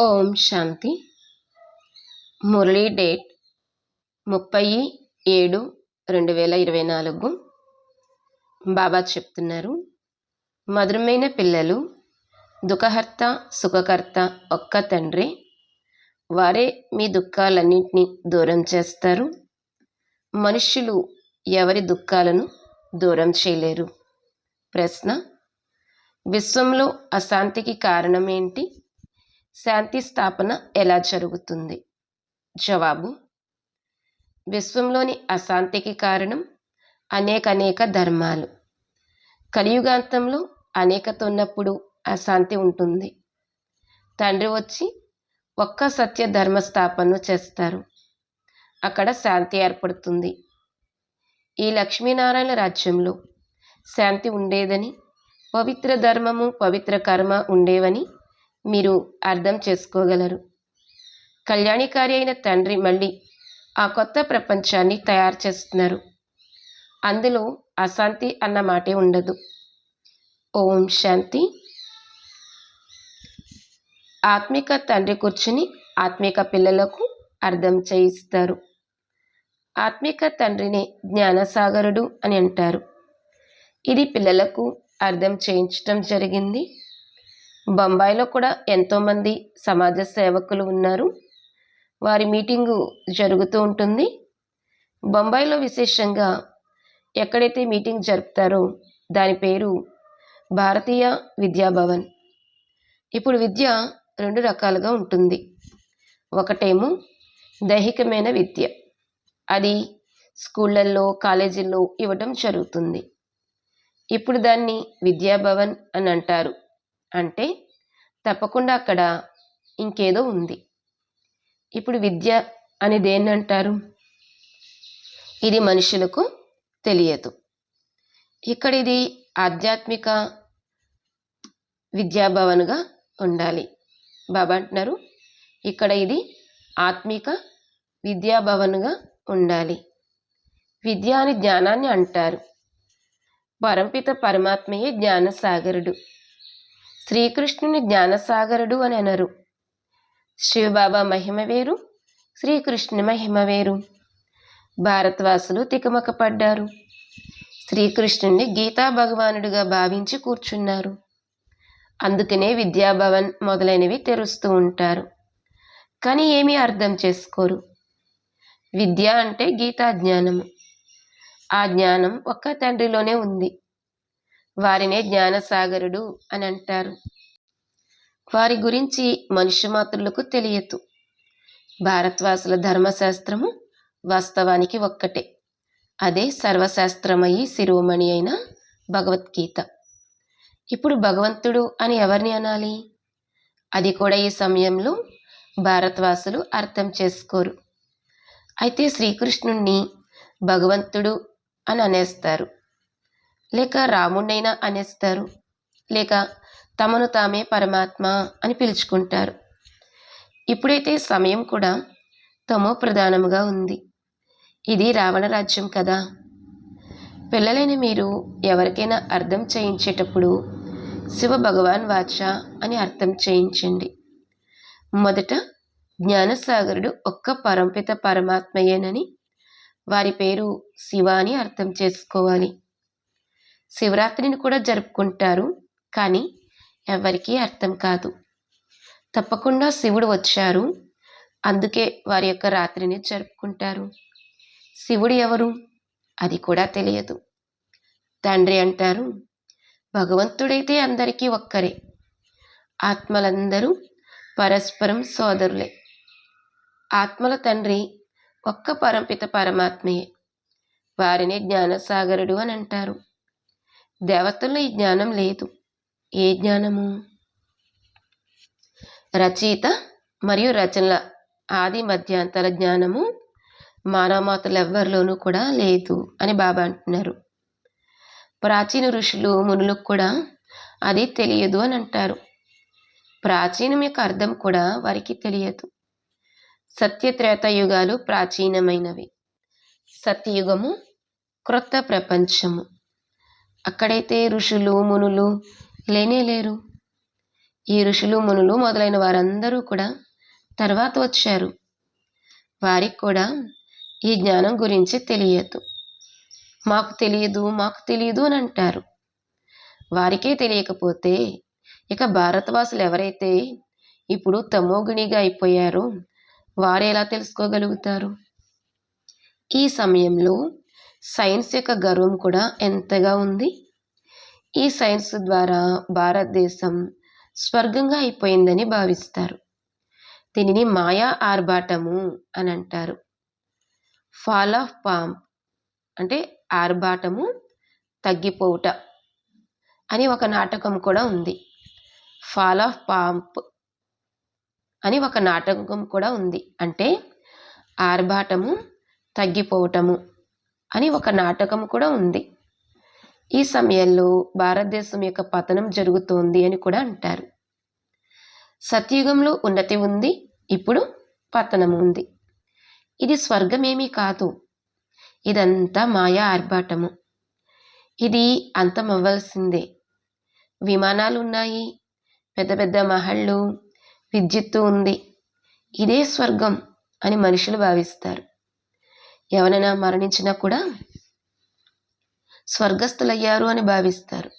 ఓం శాంతి. Murali date ముప్పై ఏడు రెండు వేల ఇరవై నాలుగు. బాబా చెప్తున్నారు మధురమైన పిల్లలు దుఃఖహర్త సుఖకర్త ఒక్క తండ్రి. వారే మీ దుఃఖాలన్నింటినీ దూరం చేస్తారు. మనుష్యులు ఎవరి దుఃఖాలను దూరం చేయలేరు. ప్రశ్న విశ్వంలో అశాంతికి కారణం ఏంటి శాంతి స్థాపన ఎలా జరుగుతుంది? జవాబు విశ్వంలోని అశాంతికి కారణం అనేక అనేక ధర్మాలు. కలియుగాంతంలో అనేకత ఉన్నప్పుడు అశాంతి ఉంటుంది. తండ్రి వచ్చి ఒక్క సత్య ధర్మ స్థాపనను చేస్తారు. అక్కడ శాంతి ఏర్పడుతుంది. ఈ లక్ష్మీనారాయణ రాజ్యంలో శాంతి ఉండేదని పవిత్ర ధర్మము పవిత్ర కర్మ ఉండేవని మీరు అర్థం చేసుకోగలరు. కళ్యాణికారి అయిన తండ్రి మళ్ళీ ఆ కొత్త ప్రపంచాన్ని తయారు చేస్తున్నారు. అందులో అశాంతి అన్న మాటే ఉండదు. ఓం శాంతి. ఆత్మిక తండ్రి కూర్చుని ఆత్మిక పిల్లలకు అర్థం చేయిస్తారు. ఆత్మిక తండ్రిని జ్ఞానసాగరుడు అని అంటారు. ఇది పిల్లలకు అర్థం చేయించటం జరిగింది. బొంబాయిలో కూడా ఎంతోమంది సమాజ సేవకులు ఉన్నారు. వారి మీటింగు జరుగుతూ ఉంటుంది. బొంబాయిలో విశేషంగా ఎక్కడైతే మీటింగ్ జరుపుతారో దాని పేరు భారతీయ విద్యాభవన్. ఇప్పుడు విద్య రెండు రకాలుగా ఉంటుంది. ఒకటేమో దైహికమైన విద్య. అది స్కూళ్ళల్లో కాలేజీల్లో ఇవ్వడం జరుగుతుంది. ఇప్పుడు దాన్ని విద్యాభవన్ అని అంటారు. అంటే తప్పకుండా అక్కడ ఇంకేదో ఉంది. ఇప్పుడు విద్య అని దేన్ని అంటారు ఇది మనుషులకు తెలియదు. ఇక్కడ ఇది ఆధ్యాత్మిక విద్యాభవన్గా ఉండాలి. బాబా అంటున్నారు ఇక్కడ ఇది ఆత్మిక విద్యాభవన్గా ఉండాలి. విద్య అని జ్ఞానాన్ని అంటారు. పరంపిత పరమాత్మయే జ్ఞానసాగరుడు. శ్రీకృష్ణుని జ్ఞానసాగరుడు అని అనరు. శివబాబా మహిమ వేరు శ్రీకృష్ణుని మహిమ వేరు. భారతవాసులు తికమక పడ్డారు. శ్రీకృష్ణుని గీతా భగవానుడిగా భావించి కూర్చున్నారు. అందుకనే విద్యాభవన్ మొదలైనవి తెరుస్తూ ఉంటారు. కానీ ఏమీ అర్థం చేసుకోరు. విద్య అంటే గీతా జ్ఞానము. ఆ జ్ఞానం ఒక్క తండ్రిలోనే ఉంది. వారినే జ్ఞానసాగరుడు అని అంటారు. వారి గురించి మనుష్య మాతృలకు తెలియదు. భారతవాసుల ధర్మశాస్త్రము వాస్తవానికి ఒక్కటే. అదే సర్వశాస్త్రమయ్యి శిరోమణి అయిన భగవద్గీత. ఇప్పుడు భగవంతుడు అని ఎవరిని అనాలి? అది కూడా ఈ సమయంలో భారతవాసులు అర్థం చేసుకోరు. అయితే శ్రీకృష్ణుణ్ణి భగవంతుడు అని అనేస్తారు. లేక రాముణ్ణైనా అనేస్తారు. లేక తమను తామే పరమాత్మ అని పిలుచుకుంటారు. ఇప్పుడైతే సమయం కూడా తమో ప్రధానముగా ఉంది. ఇది రావణ రాజ్యం కదా. పిల్లలైన మీరు ఎవరికైనా అర్థం చేయించేటప్పుడు శివ భగవాన్ వాచ అని అర్థం చేయించండి. మొదట జ్ఞానసాగరుడు ఒక్క పరంపిత పరమాత్మయేనని వారి పేరు శివ అని అర్థం చేసుకోవాలి. శివరాత్రిని కూడా జరుపుకుంటారు కానీ ఎవరికీ అర్థం కాదు. తప్పకుండా శివుడు వచ్చారు. అందుకే వారి యొక్క రాత్రిని జరుపుకుంటారు. శివుడు ఎవరు? అది కూడా తెలియదు. తండ్రి అంటారు భగవంతుడైతే అందరికీ ఒక్కరే. ఆత్మలందరూ పరస్పరం సోదరులే. ఆత్మల తండ్రి ఒక్క పరంపిత పరమాత్మయే. వారినే జ్ఞానసాగరుడు అని అంటారు. దేవతల్లో ఈ జ్ఞానం లేదు. ఏ జ్ఞానము? రచయిత మరియు రచనల ఆది మధ్యాంతర జ్ఞానము మానవమాతలు ఎవ్వరిలోనూ కూడా లేదు అని బాబా అంటున్నారు. ప్రాచీన ఋషులు మునులకు కూడా అది తెలియదు అని అంటారు. ప్రాచీనం యొక్క అర్థం కూడా వారికి తెలియదు. సత్యత్రేత యుగాలు ప్రాచీనమైనవి. సత్యయుగము క్రొత్త ప్రపంచము. అక్కడైతే ఋషులు మునులు లేనే లేరు. ఈ ఋషులు మునులు మొదలైన వారందరూ కూడా తర్వాత వచ్చారు. వారికి కూడా ఈ జ్ఞానం గురించి తెలియదు. మాకు తెలియదు మాకు తెలియదు అని అంటారు. వారికే తెలియకపోతే ఇక భారతవాసులు ఎవరైతే ఇప్పుడు తమోగుణిగా అయిపోయారో వారు ఎలా తెలుసుకోగలుగుతారు? ఈ సమయంలో సైన్స్ యొక్క గర్వం కూడా ఎంతగా ఉంది? ఈ సైన్స్ ద్వారా భారతదేశం స్వర్గంగా అయిపోయిందని భావిస్తారు. దీనిని మాయా ఆర్భాటము అని అంటారు. ఫాల్ ఆఫ్ పామ్ అంటే ఆర్భాటము తగ్గిపోవుట అని ఒక నాటకం కూడా ఉంది. ఫాల్ ఆఫ్ పాంప్ అని ఒక నాటకం కూడా ఉంది. అంటే ఆర్భాటము తగ్గిపోవటము. అని ఒక నాటకం కూడా ఉంది. ఈ సమయంలో భారతదేశం యొక్క పతనం జరుగుతోంది అని కూడా అంటారు. సత్యుగంలో ఉన్నతి ఉంది ఇప్పుడు పతనం ఉంది. ఇది స్వర్గమేమీ కాదు. ఇదంతా మాయా ఆర్భాటము. ఇది అంతమవ్వాల్సిందే. విమానాలు ఉన్నాయి పెద్ద పెద్ద మహళ్ళు విద్యుత్తు ఉంది. ఇదే స్వర్గం అని మనుషులు భావిస్తారు. ఎవరైనా మరణించినా కూడా స్వర్గస్థులయ్యారు అని భావిస్తారు.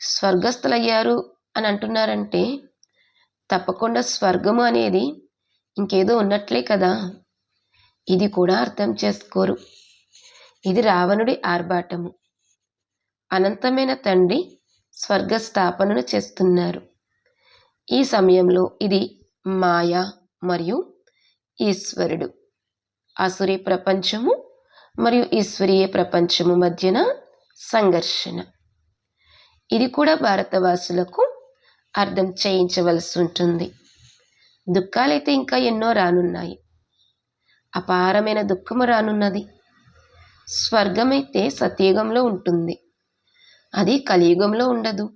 స్వర్గస్థులయ్యారు అని అంటున్నారంటే తప్పకుండా స్వర్గము అనేది ఇంకేదో ఉన్నట్లే కదా. ఇది కూడా అర్థం చేసుకోరు. ఇది రావణుడి ఆర్భాటము. అనంతమైన తండ్రి స్వర్గ స్థాపనను చేస్తున్నారు. ఈ సమయంలో ఇది మాయ మరియు ఈశ్వరుడు. అసురి ప్రపంచము మరియు ఈశ్వరీయ ప్రపంచము మధ్యన సంఘర్షణ. ఇది కూడా భారతవాసులకు అర్థం చేయించవలసి ఉంటుంది. దుఃఖాలైతే ఇంకా ఎన్నో రానున్నాయి. అపారమైన దుఃఖము రానున్నది. స్వర్గమైతే సత్యుగంలో ఉంటుంది. అది కలియుగంలో ఉండదు.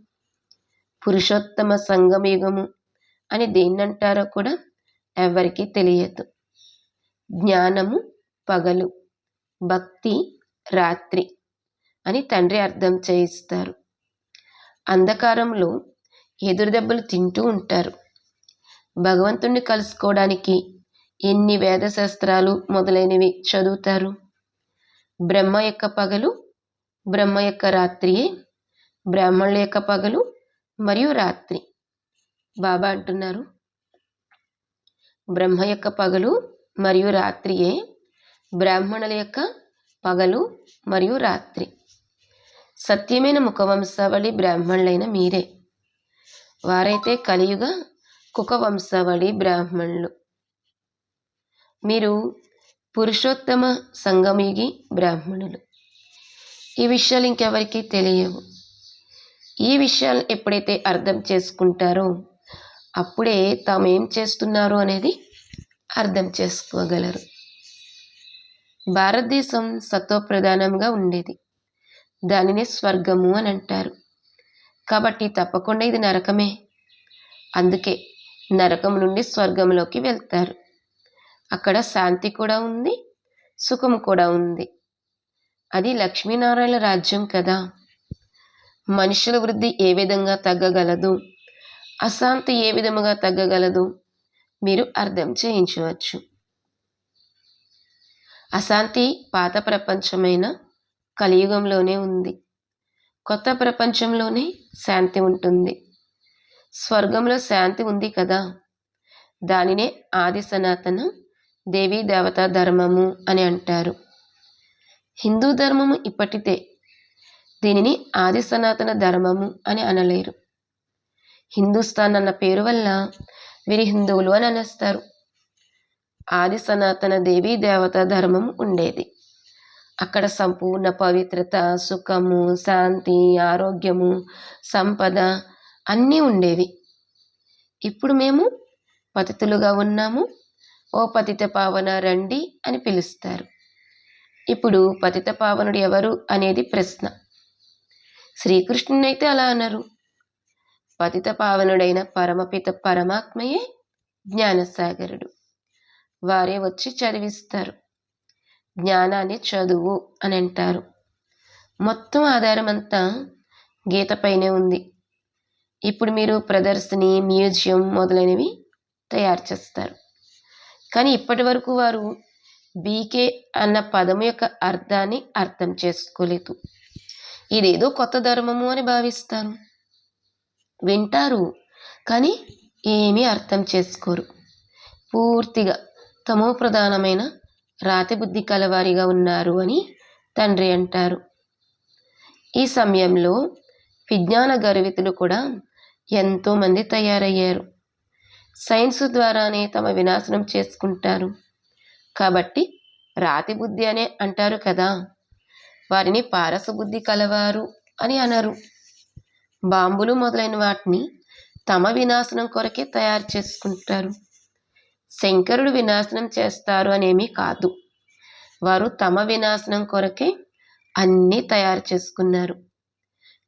పురుషోత్తమ సంగమయుగము అని దేన్నంటారో కూడా ఎవరికీ తెలియదు. జ్ఞానము పగలు భక్తి రాత్రి అని తండ్రి అర్థం చేయిస్తారు. అంధకారంలో ఎదురుదెబ్బలు తింటూ ఉంటారు. భగవంతుణ్ణి కలుసుకోవడానికి ఎన్ని వేదశాస్త్రాలు మొదలైనవి చదువుతారు? బ్రహ్మ యొక్క పగలు బ్రహ్మ యొక్క రాత్రియే బ్రాహ్మణుల యొక్క పగలు మరియు రాత్రి. బాబా అంటున్నారు. బ్రహ్మ యొక్క పగలు మరియు రాత్రియే బ్రాహ్మణుల యొక్క పగలు మరియు రాత్రి. సత్యమైన ముఖవంశావళి బ్రాహ్మణులైన మీరే. వారైతే కలియుగ కుకవంశావళి బ్రాహ్మణులు. మీరు పురుషోత్తమ సంగమయుగి బ్రాహ్మణులు. ఈ విషయాలు ఇంకెవరికి తెలియవు. ఈ విషయాలు ఎప్పుడైతే అర్థం చేసుకుంటారో అప్పుడే తాము ఏం చేస్తున్నారు అనేది అర్థం చేసుకోగలరు. భారతదేశం సత్వప్రధానంగా ఉండేది. దానిని స్వర్గము అని అంటారు. కాబట్టి తప్పకుండా ఇది నరకమే. అందుకే నరకం నుండి స్వర్గంలోకి వెళ్తారు. అక్కడ శాంతి కూడా ఉంది సుఖం కూడా ఉంది. అది లక్ష్మీనారాయణ రాజ్యం కదా. మనుషుల వృద్ధి ఏ విధంగా తగ్గగలదు? అశాంతి ఏ విధముగా తగ్గగలదు? మీరు అర్థం చేయించవచ్చు. అశాంతి పాత ప్రపంచమైన కలియుగంలోనే ఉంది. కొత్త ప్రపంచంలోనే శాంతి ఉంటుంది. స్వర్గంలో శాంతి ఉంది కదా? దానినే ఆది సనాతన దేవీ దేవతా ధర్మము అని అంటారు. హిందూ ధర్మము ఇప్పటిదే దీనిని ఆది సనాతన ధర్మము అని అనలేరు. హిందుస్థాన్ అన్న పేరు వల్ల వీరి హిందువులు అని అనేస్తారు. ఆది సనాతన దేవీ దేవత ధర్మం ఉండేది. అక్కడ సంపూర్ణ పవిత్రత సుఖము శాంతి ఆరోగ్యము సంపద అన్నీ ఉండేవి. ఇప్పుడు మేము పతితులుగా ఉన్నాము. ఓ పతిత పావన రండి అని పిలుస్తారు. ఇప్పుడు పతిత పావనుడు ఎవరు అనేది ప్రశ్న. శ్రీకృష్ణునైతే అలా అన్నారు పతిత పావనుడైన పరమపిత పరమాత్మయే జ్ఞానసాగరుడు. వారే వచ్చి చదివిస్తారు. జ్ఞానాన్ని చదువు అని అంటారు. మొత్తం ఆధారం అంతా గీతపైనే ఉంది. ఇప్పుడు మీరు ప్రదర్శని మ్యూజియం మొదలైనవి తయారు చేస్తారు. కానీ ఇప్పటి వరకు వారు బీకే అన్న పదం యొక్క అర్థాన్ని అర్థం చేసుకోలేదు. ఇదేదో కొత్త ధర్మము అని భావిస్తారు. వింటారు కానీ ఏమీ అర్థం చేసుకోరు. పూర్తిగా తమో ప్రధానమైన రాతి బుద్ధి కలవారిగా ఉన్నారు అని తండ్రి అంటారు. ఈ సమయంలో విజ్ఞాన గర్వితులు కూడా ఎంతోమంది తయారయ్యారు. సైన్స్ ద్వారానే తమ వినాశనం చేసుకుంటారు. కాబట్టి రాతి బుద్ధి అనే అంటారు కదా. వారిని పారస బుద్ధి కలవారు అని అనరు. బాంబులు మొదలైన వాటిని తమ వినాశనం కొరకే తయారు చేసుకుంటారు. శంకరుడు వినాశనం చేస్తారు అనేమి కాదు. వారు తమ వినాశనం కొరకే అన్నీ తయారు చేసుకున్నారు.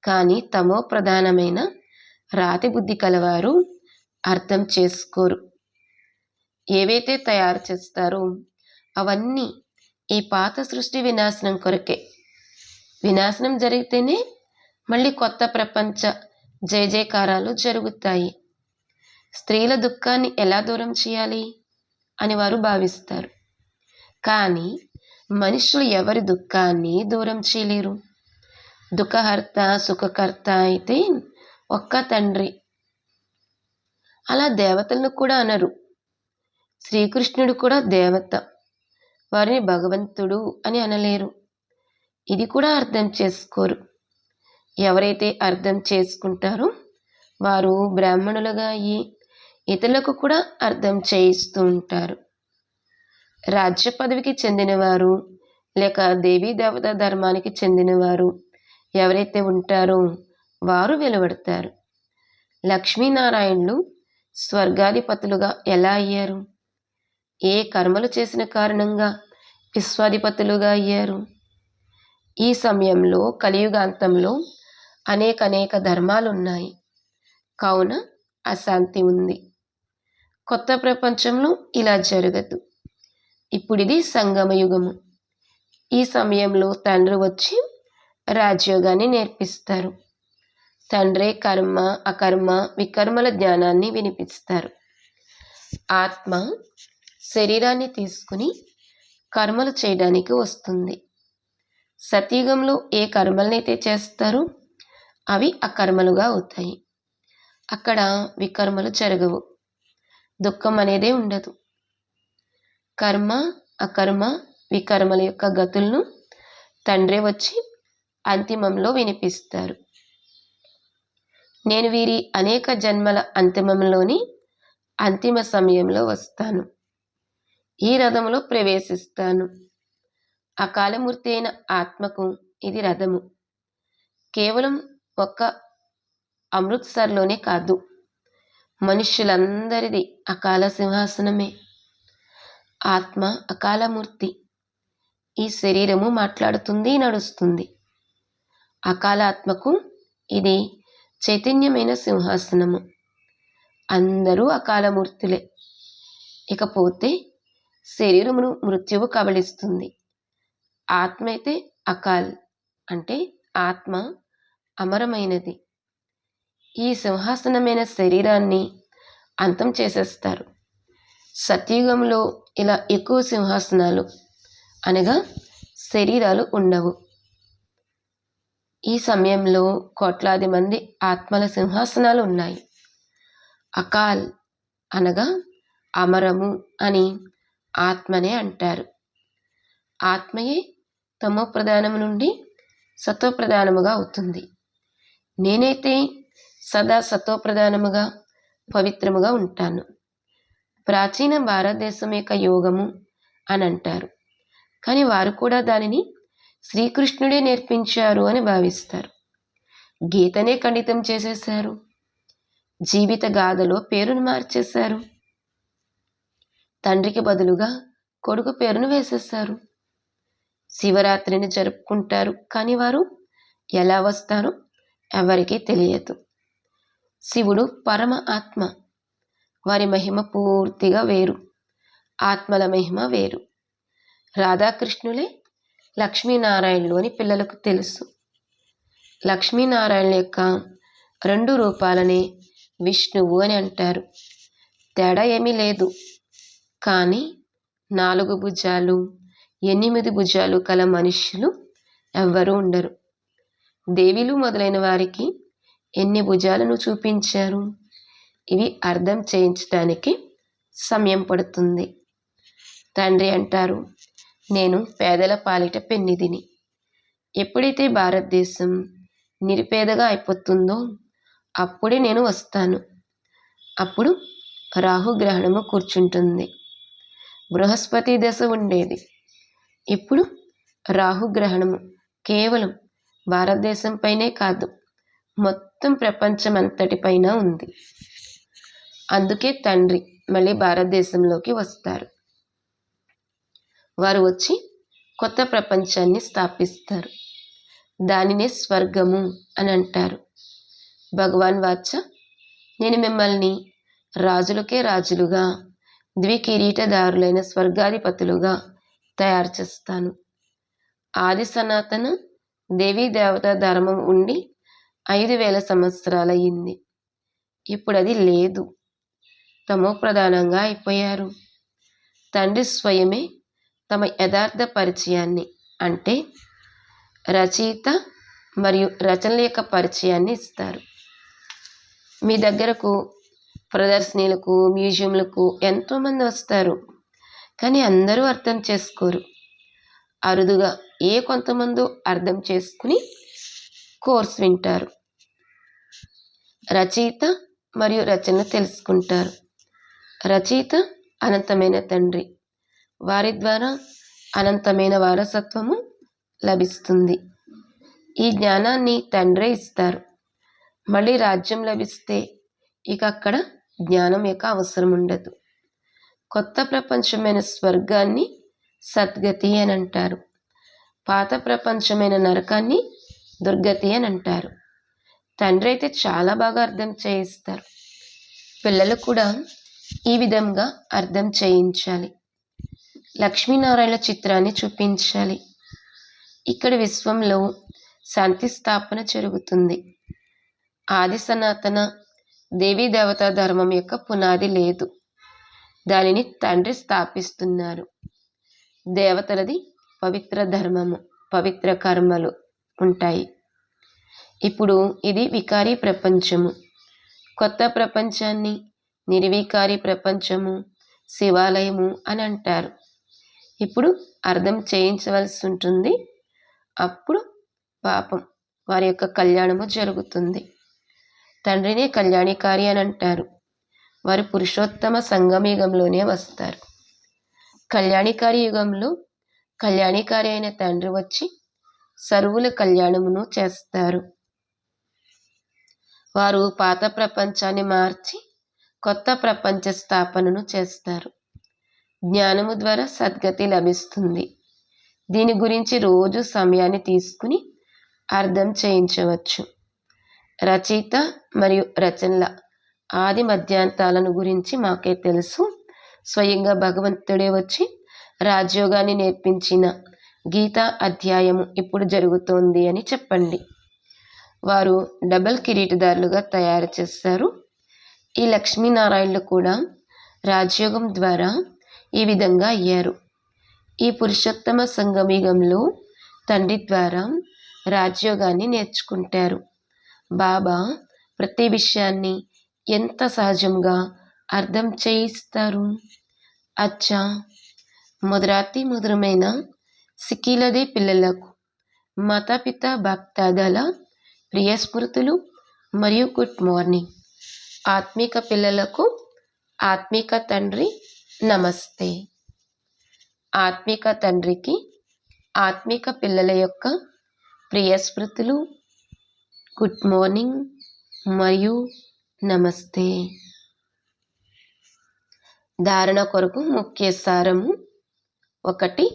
కానీ తమో ప్రధానమైన రాతి బుద్ధి కలవారు అర్థం చేసుకోరు. ఏవైతే తయారు చేస్తారో అవన్నీ ఈ పాత సృష్టి వినాశనం కొరకే. వినాశనం జరిగితేనే మళ్ళీ కొత్త ప్రపంచ జయ జయకారాలు జరుగుతాయి. స్త్రీల దుఃఖాన్ని ఎలా దూరం చేయాలి అని వారు భావిస్తారు. కానీ మనుషులు ఎవరి దుఃఖాన్ని దూరం చేయలేరు. దుఃఖహర్త సుఖకర్త అయితే ఒక్క తండ్రి. అలా దేవతలను కూడా అనరు. శ్రీకృష్ణుడు కూడా దేవత. వారిని భగవంతుడు అని అనలేరు. ఇది కూడా అర్థం చేసుకోరు. ఎవరైతే అర్థం చేసుకుంటారో వారు బ్రాహ్మణులుగా అయ్యి ఇతరులకు కూడా అర్థం చేయిస్తూ ఉంటారు. రాజ్య పదవికి చెందినవారు లేక దేవీ దేవత ధర్మానికి చెందినవారు ఎవరైతే ఉంటారో వారు వెలువడతారు. లక్ష్మీనారాయణులు స్వర్గాధిపతులుగా ఎలా అయ్యారు? ఏ కర్మలు చేసిన కారణంగా విశ్వాధిపతులుగా అయ్యారు? ఈ సమయంలో కలియుగాంతంలో అనేక అనేక ధర్మాలు ఉన్నాయి కావున అశాంతి ఉంది. కొత్త ప్రపంచంలో ఇలా జరగదు. ఇప్పుడు ఇది సంగమ యుగము. ఈ సమయంలో తండ్రి వచ్చి రాజయోగాన్ని నేర్పిస్తారు. తండ్రే కర్మ అకర్మ వికర్మల జ్ఞానాన్ని వినిపిస్తారు. ఆత్మ శరీరాన్ని తీసుకుని కర్మలు చేయడానికి వస్తుంది. సతయుగంలో ఏ కర్మలనైతే చేస్తారో అవి అకర్మలుగా అవుతాయి. అక్కడ వికర్మలు జరగవు. దుఃఖం అనేదే ఉండదు. కర్మ అకర్మ వికర్మల యొక్క గతులను తండ్రి వచ్చి అంతిమంలో వినిపిస్తారు. నేను వీరి అనేక జన్మల అంతిమంలోని అంతిమ సమయంలో వస్తాను. ఈ రథములో ప్రవేశిస్తాను. అకాలమూర్తి అయిన ఆత్మకు ఇది రథము. కేవలం ఒక్క అమృత్సర్లోనే కాదు. మనుష్యులందరిది అకాల సింహాసనమే. ఆత్మ అకాలమూర్తి ఈ శరీరము మాట్లాడుతుంది నడుస్తుంది. అకాలాత్మకు ఇది చైతన్యమైన సింహాసనము. అందరూ అకాలమూర్తులే ఇకపోతే శరీరమును మృత్యువు కబళిస్తుంది. ఆత్మ అయితే అకాల్ అంటే ఆత్మ అమరమైనది. ఈ సింహాసనమైన శరీరాన్ని అంతం చేసేస్తారు. సత్యుగంలో ఇలా ఎక్కువ సింహాసనాలు అనగా శరీరాలు ఉండవు. ఈ సమయంలో కోట్లాది మంది ఆత్మల సింహాసనాలు ఉన్నాయి. అకాల్ అనగా అమరము అని ఆత్మనే అంటారు. ఆత్మయే తమో ప్రధానము నుండి సత్వప్రధానముగా అవుతుంది. నేనైతే సదా సత్వప్రధానముగా పవిత్రముగా ఉంటాను. ప్రాచీన భారతదేశం యొక్క యోగము అని అంటారు. కానీ వారు కూడా దానిని శ్రీకృష్ణుడే నేర్పించారు అని భావిస్తారు. గీతనే ఖండితం చేసేశారు. జీవిత గాథలో పేరును మార్చేశారు. తండ్రికి బదులుగా కొడుకు పేరును వేసేశారు. శివరాత్రిని జరుపుకుంటారు. కానీ వారు ఎలా వస్తారో? ఎవరికీ తెలియదు. శివుడు పరమ ఆత్మ. వారి మహిమ పూర్తిగా వేరు. ఆత్మల మహిమ వేరు. రాధాకృష్ణులే లక్ష్మీనారాయణులు అని పిల్లలకు తెలుసు. లక్ష్మీనారాయణ యొక్క రెండు రూపాలనే విష్ణువు అని అంటారు. తేడా ఏమీ లేదు. కానీ నాలుగు భుజాలు ఎనిమిది భుజాలు కల మనుష్యులు ఎవ్వరూ ఉండరు. దేవిలు మొదలైన వారికి ఎన్ని భుజాలను చూపించారు? ఇవి అర్థం చేయించడానికి సమయం పడుతుంది. తండ్రి అంటారు నేను పేదల పాలిట పెన్నిదిని. ఎప్పుడైతే భారతదేశం నిరుపేదగా అయిపోతుందో అప్పుడే నేను వస్తాను. అప్పుడు రాహుగ్రహణము కూర్చుంటుంది. బృహస్పతి దశ ఉండేది. ఇప్పుడు రాహుగ్రహణము కేవలం భారతదేశంపైనే కాదు మొత్తం ప్రపంచం అంతటిపైన ఉంది. అందుకే తండ్రి మళ్ళీ భారతదేశంలోకి వస్తారు. వారు వచ్చి కొత్త ప్రపంచాన్ని స్థాపిస్తారు. దానినే స్వర్గము అని అంటారు. భగవాన్ వాచ నేను మిమ్మల్ని రాజులకే రాజులుగా ద్వికిరీటదారులైన స్వర్గాధిపతులుగా తయారు చేస్తాను. ఆది సనాతన దేవీ దేవత ధర్మం ఉండి ఐదు వేల సంవత్సరాలయ్యింది. ఇప్పుడు అది లేదు. తమో ప్రధానంగా అయిపోయారు. తండ్రి స్వయమే తమ యథార్థ పరిచయాన్ని అంటే రచయిత మరియు రచనల యొక్క పరిచయాన్ని ఇస్తారు. మీ దగ్గరకు ప్రదర్శనలకు మ్యూజియంలకు ఎంతోమంది వస్తారు. కానీ అందరూ అర్థం చేసుకోరు. అరుదుగా ఏ కొంతమంది అర్థం చేసుకుని కోర్స్ వింటారు. రచయిత మరియు రచన తెలుసుకుంటారు. రచయిత అనంతమైన తండ్రి. వారి ద్వారా అనంతమైన వారసత్వము లభిస్తుంది. ఈ జ్ఞానాన్ని తండ్రే ఇస్తారు. మళ్ళీ రాజ్యం లభిస్తే ఇక అక్కడ జ్ఞానం యొక్క అవసరం ఉండదు. కొత్త ప్రపంచమైన స్వర్గాన్ని సద్గతి అని అంటారు. పాత ప్రపంచమైన నరకాన్ని దుర్గతి అని అంటారు. తండ్రి అయితే చాలా బాగా అర్థం చేయిస్తారు. పిల్లలు కూడా ఈ విధంగా అర్థం చేయించాలి. లక్ష్మీనారాయణ చిత్రాన్ని చూపించాలి. ఇక్కడ విశ్వంలో శాంతి స్థాపన జరుగుతుంది. ఆది సనాతన దేవీ దేవతా ధర్మం యొక్క పునాది లేదు. దానిని తండ్రి స్థాపిస్తున్నారు. దేవతలది పవిత్ర ధర్మము పవిత్ర కర్మలు ఉంటాయి. ఇప్పుడు ఇది వికారీ ప్రపంచము. కొత్త ప్రపంచాన్ని నిర్వికారి ప్రపంచము శివాలయము అని అంటారు. ఇప్పుడు అర్థం చేయించవలసి ఉంటుంది. అప్పుడు పాపం వారి యొక్క కళ్యాణము జరుగుతుంది. తండ్రినే కళ్యాణికారి అని అంటారు. వారు పురుషోత్తమ సంగమయుగంలోనే వస్తారు. కళ్యాణికారి యుగంలో కళ్యాణికారి అయిన తండ్రి వచ్చి సర్వుల కళ్యాణమును చేస్తారు. వారు పాత ప్రపంచాన్ని మార్చి కొత్త ప్రపంచ స్థాపనను చేస్తారు. జ్ఞానము ద్వారా సద్గతి లభిస్తుంది. దీని గురించి రోజు సమయాన్ని తీసుకుని అర్థం చేయించవచ్చు. రచయిత మరియు రచనల ఆది మధ్యాంతాలను గురించి మాకే తెలుసు. స్వయంగా భగవంతుడే వచ్చి రాజ్యోగాన్ని నేర్పించిన గీతా అధ్యాయము ఇప్పుడు జరుగుతోంది అని చెప్పండి. వారు డబల్ కిరీటదారులుగా తయారు చేస్తారు ఈ లక్ష్మీనారాయణలు కూడా రాజయోగం ద్వారా ఈ విధంగా అయ్యారు. ఈ పురుషోత్తమ సంగమయుగంలో తండ్రి ద్వారా రాజయోగాన్ని నేర్చుకుంటారు. బాబా ప్రతి విషయాన్ని ఎంత సహజంగా అర్థం చేయిస్తారు? అచ్చా! మొదరాతి మధురమైన సిక్కిలదే పిల్లలకు మాతాపిత భక్తాదాల ప్రియ స్మృతులు మరియు గుడ్ మార్నింగ్. ఆత్మిక పిల్లలకు ఆత్మిక తండ్రి నమస్తే. ఆత్మిక తండ్రికి ఆత్మిక పిల్లల యొక్క ప్రియ స్మృతులు గుడ్ మార్నింగ్ మరియు నమస్తే. ధారణ కొరకు ముఖ్య సారము ఒకటి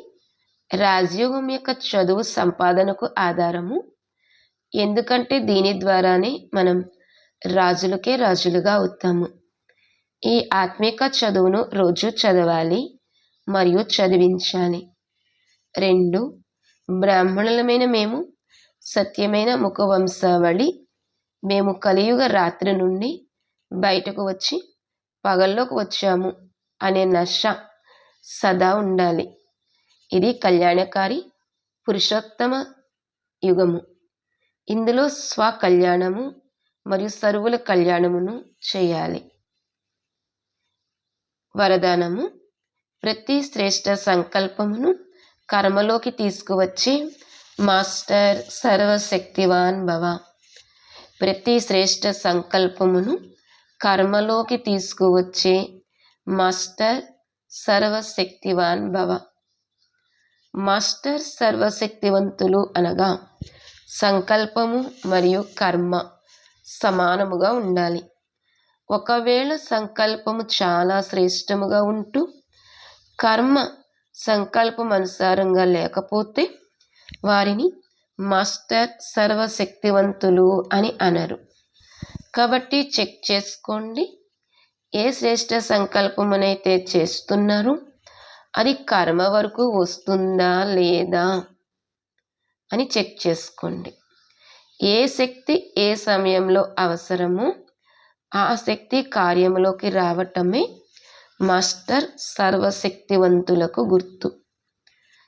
రాజయోగం యొక్క చదువు సంపాదనకు ఆధారము. ఎందుకంటే దీని ద్వారానే మనం రాజులకే రాజులుగా అవుతాము. ఈ ఆత్మిక చదువును రోజు చదవాలి మరియు చదివించాలి. రెండు బ్రాహ్మణులమైన మేము సత్యమైన ముఖవంశావళి. మేము కలియుగ రాత్రి నుండి బయటకు వచ్చి పగల్లోకి వచ్చాము అనే నష సదా ఉండాలి. ఇది కళ్యాణకారి పురుషోత్తమ యుగము. ఇందులో స్వకళ్యాణము మరియు సరువుల కళ్యాణమును చేయాలి. వరదానము ప్రతి శ్రేష్ట సంకల్పమును కర్మలోకి తీసుకువచ్చి మాస్టర్ సర్వశక్తివాన్ భవ. ప్రతి శ్రేష్ట సంకల్పమును కర్మలోకి తీసుకువచ్చే మాస్టర్ సర్వశక్తివాన్ భవ. మాస్టర్ సర్వశక్తివంతులు అనగా సంకల్పము మరియు కర్మ సమానముగా ఉండాలి. ఒకవేళ సంకల్పము చాలా శ్రేష్టముగా ఉంటూ కర్మ సంకల్పం అనుసారంగా లేకపోతే వారిని మాస్టర్ సర్వశక్తివంతులు అని అనరు. కాబట్టి చెక్ చేసుకోండి. ఏ శ్రేష్ట సంకల్పమునైతే చేస్తున్నారు? అది కర్మ వరకు వస్తుందా లేదా అని చెక్ చేసుకోండి. ఏ శక్తి ఏ సమయంలో అవసరమో ఆ శక్తి కార్యంలోకి రావటమే మాస్టర్ సర్వశక్తివంతులకు గుర్తు.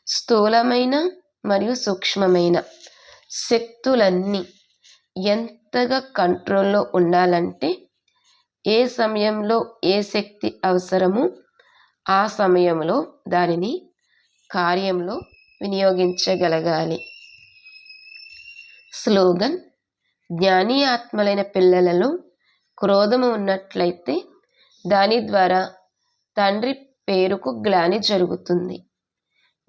స్థూలమైన మరియు సూక్ష్మమైన శక్తులన్నీ ఎంతగా కంట్రోల్లో ఉండాలంటే ఏ సమయంలో ఏ శక్తి అవసరము ఆ సమయంలో దానిని కార్యంలో వినియోగించగలగాలి. స్లోగన్ జ్ఞాని ఆత్మలైన పిల్లలలో క్రోధము ఉన్నట్లయితే దాని ద్వారా తండ్రి పేరుకు గ్లాని జరుగుతుంది.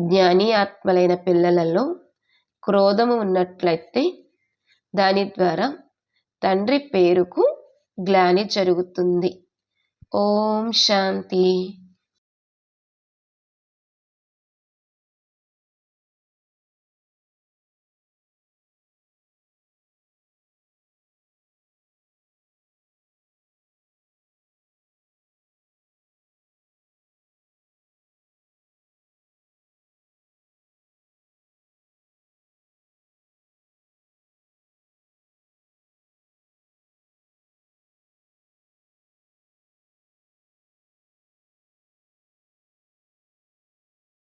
జ్ఞాని ఆత్మలైన పిల్లలలో క్రోధము ఉన్నట్లయితే దాని ద్వారా తండ్రి పేరుకు గ్లాని జరుగుతుంది. ఓం శాంతి.